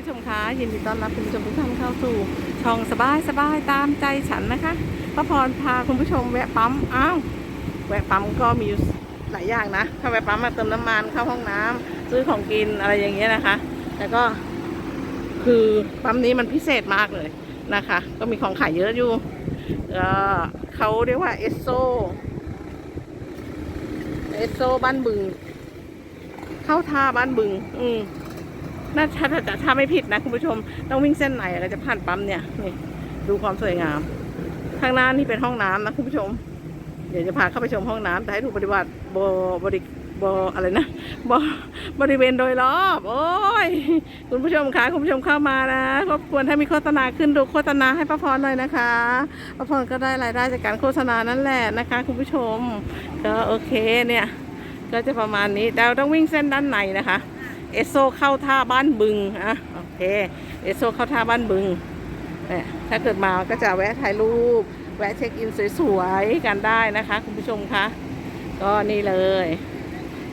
ผู้ชมคะยินดีต้อนรับคุณผู้ชมทุกท่านเข้าสู่ ช่องสบายสบายตามใจฉันนะคะพระพรพาคุณผู้ชมแวะปั๊มอ้าวแวะปั๊มก็มีหลายอย่างนะถ้าแวะปั๊มมาเติมน้ำมันเข้าห้องน้ำซื้อของกินอะไรอย่างเงี้ยนะคะ แล้วก็คือปั๊มนี้มันพิเศษมากเลยนะคะ ก็มีของขายเยอะอยู่เขาเรียกว่าเอสโซเอสโซบ้านบึง เข้าท่าบ้านบึง อืม น่าถ้าถ้าถ้าไม่ผิดนะคุณผู้ชม ต้องวิ่งเส้นไหนก็จะผ่านปั๊มเนี่ยนี่ดูความสวยงาม ข้างหน้านี่เป็นห้องน้ำนะคุณผู้ชม เดี๋ยวจะพาเข้าไปชมห้องน้ำแต่ให้ดูปฏิบัติบบริบอะไรนะบบริเวณโดยรอบ โอ้ยคุณผู้ชมคะคุณผู้ชมเข้ามานะรบกวนถ้ามีโฆษณาขึ้นดูโฆษณาให้ป้าพรหน่อยนะคะป้าพรก็ได้รายได้จากการโฆษณานั่นแหละนะคะ คุณผู้ชม ก็โอเคเนี่ย ก็จะประมาณนี้เราต้องวิ่งเส้นด้านในนะคะ เอสโซเข้าท่าบ้านบึงอะโอเคเอสโซเข้าท่าบ้านบึงเนี่ยถ้าเกิดมาก็จะแวะถ่ายรูป แวะเช็คอินสวยๆกันได้นะคะ คุณผู้ชมคะก็นี่เลย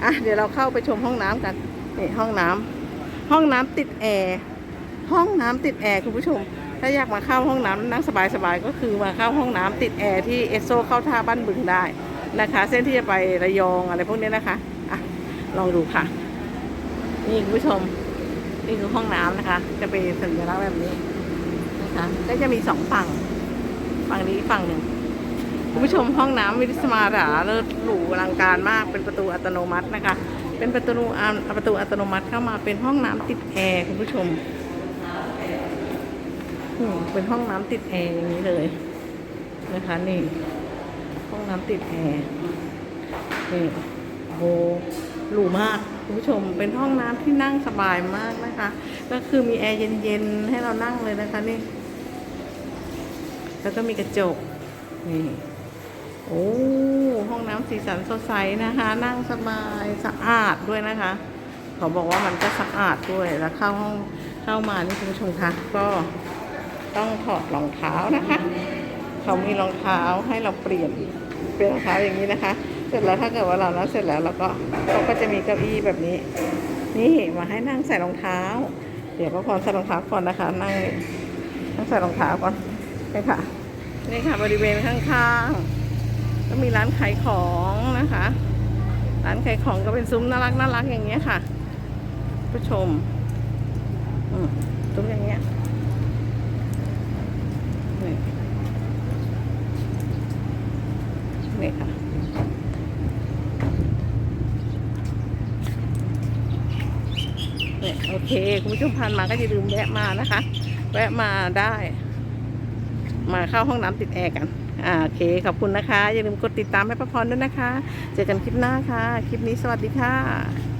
อะเดี๋ยวเราเข้าไปชมห้องน้ำกันนี่ห้องน้ำห้องน้ำติดแอร์ห้องน้ำติดแอร์คุณผู้ชม ถ้าอยากมาเข้าห้องน้ำนั่งสบายๆก็คือมาเข้าห้องน้ำติดแอร์ที่เอสโซเข้าท่าบ้านบึงได้นะคะ เส้นที่จะไประยองอะไรพวกนี้นะคะอะลองดูค่ะ นี่คุณผู้ชม นี่คือห้องน้ำนะคะ จะเป็นสัญลักษณ์แบบนี้นะคะก็จะมีสองฝั่ง ฝั่งนี้ฝั่งหนึ่งคุณผู้ชมห้องน้ำวิสมาราเลิศหรูอลังการมาก เป็นประตูอัตโนมัตินะคะ เป็นประตูอประตูอัตโนมัติเข้ามาเป็นห้องน้ำติดแอร์คุณผู้ชมเป็นห้องน้ำติดแอร์อย่างนี้เลยนะคะนี่ห้องน้ำติดแอร์นี่โอ้ หรูมากคุณผู้ชมเป็นห้องน้ำที่นั่งสบายมากนะคะ ก็คือมีแอร์เย็นๆให้เรานั่งเลยนะคะนี่ แล้วก็มีกระจกนี่โอ้ห้องน้ำสีสันสดใสนะคะ นั่งสบายสะอาดด้วยนะคะเขาบอกว่ามันก็สะอาดด้วยแล้วเข้าห้องเข้ามานี่คุณผู้ชมคะก็ต้องถอดรองเท้านะคะ เขามีรองเท้าให้เราเปลี่ยนเปลี่ยนรองเท้าอย่างนี้นะคะ เสร็จแล้วถ้าเกิดว่าเราแล้วเสร็จแล้วเราก็เขาก็จะมีเก้าอี้แบบนี้ นี่มาให้นั่งใส่รองเท้า เดี๋ยวก็พรใส่รองเท้าก่อนนะคะ นั่งนั่งใส่รองเท้าก่อนนี่ค่ะนี่ค่ะบริเวณข้างๆ ก็มีร้านขายของนะคะ ร้านขายของก็เป็นซุ้มน่ารักน่ารักอย่างเงี้ยค่ะ ผู้ชม อืมซุ้มอย่างเงี้ยนี่นี่ค่ะ เนี่ย โอเค คุณผู้ชมผ่านมาก็อย่าลืมแวะมานะคะ แวะมาได้ มาเข้าห้องน้ำติดแอร์กันอ่าโอเค ขอบคุณนะคะ อย่าลืมกดติดตามให้ป้าพรด้วยนะคะ เจอกันคลิปหน้าค่ะ คลิปนี้สวัสดีค่ะ